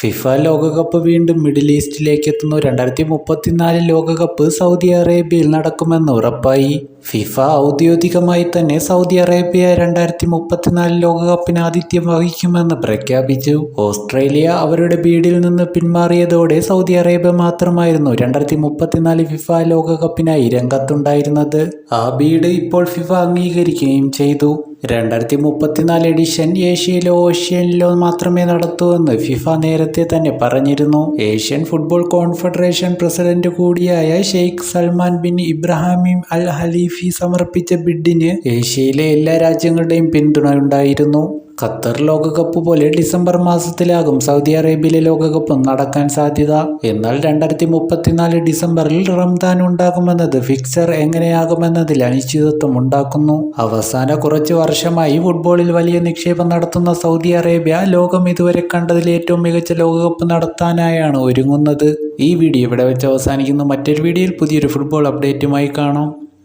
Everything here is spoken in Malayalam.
ഫിഫ ലോകകപ്പ് വീണ്ടും മിഡിൽ ഈസ്റ്റിലേക്ക് എത്തുന്നു രണ്ടായിരത്തി മുപ്പത്തിനാല് ലോകകപ്പ് സൗദി അറേബ്യയിൽ നടക്കുമെന്ന് ഉറപ്പായി. ഫിഫ ഔദ്യോഗികമായി തന്നെ സൗദി അറേബ്യ രണ്ടായിരത്തി മുപ്പത്തിനാല് ലോകകപ്പിന് ആതിഥ്യം വഹിക്കുമെന്ന് പ്രഖ്യാപിച്ചു. ഓസ്ട്രേലിയ അവരുടെ ബീഡിൽ നിന്ന് പിന്മാറിയതോടെ സൗദി അറേബ്യ മാത്രമായിരുന്നു രണ്ടായിരത്തി മുപ്പത്തിനാല് ഫിഫ ലോകകപ്പിനായി രംഗത്തുണ്ടായിരുന്നത്. ആ ബീഡ് ഇപ്പോൾ ഫിഫ അംഗീകരിക്കുകയും ചെയ്തു. രണ്ടായിരത്തി മുപ്പത്തിനാല് എഡിഷൻ ഏഷ്യയിലോ ഓഷ്യനിലോ മാത്രമേ നടത്തൂ എന്ന് ഫിഫ നേരത്തെ തന്നെ പറഞ്ഞിരുന്നു. ഏഷ്യൻ ഫുട്ബോൾ കോൺഫെഡറേഷൻ പ്രസിഡന്റ് കൂടിയായ Sheikh Salman bin Ibrahim Al Khalifa സമർപ്പിച്ച ബിഡിന് ഏഷ്യയിലെ എല്ലാ രാജ്യങ്ങളുടെയും പിന്തുണ ഉണ്ടായിരുന്നു. ഖത്തർ ലോകകപ്പ് പോലെ ഡിസംബർ മാസത്തിലാകും സൗദി അറേബ്യയിലെ ലോകകപ്പ് നടക്കാൻ സാധ്യത. എന്നാൽ രണ്ടായിരത്തി മുപ്പത്തിനാല് ഡിസംബറിൽ റംദാൻ ഉണ്ടാകുമെന്നത് ഫിക്സർ എങ്ങനെയാകുമെന്നതിൽ അനിശ്ചിതത്വം ഉണ്ടാക്കുന്നു. അവസാന കുറച്ച് വർഷമായി ഫുട്ബോളിൽ വലിയ നിക്ഷേപം നടത്തുന്ന സൗദി അറേബ്യ ലോകം ഇതുവരെ കണ്ടതിൽ ഏറ്റവും മികച്ച ലോകകപ്പ് നടത്താനായാണ് ഒരുങ്ങുന്നത്. ഈ വീഡിയോ ഇവിടെ വെച്ച് അവസാനിക്കുന്നു. മറ്റൊരു വീഡിയോയിൽ പുതിയൊരു ഫുട്ബോൾ അപ്ഡേറ്റുമായി കാണാം.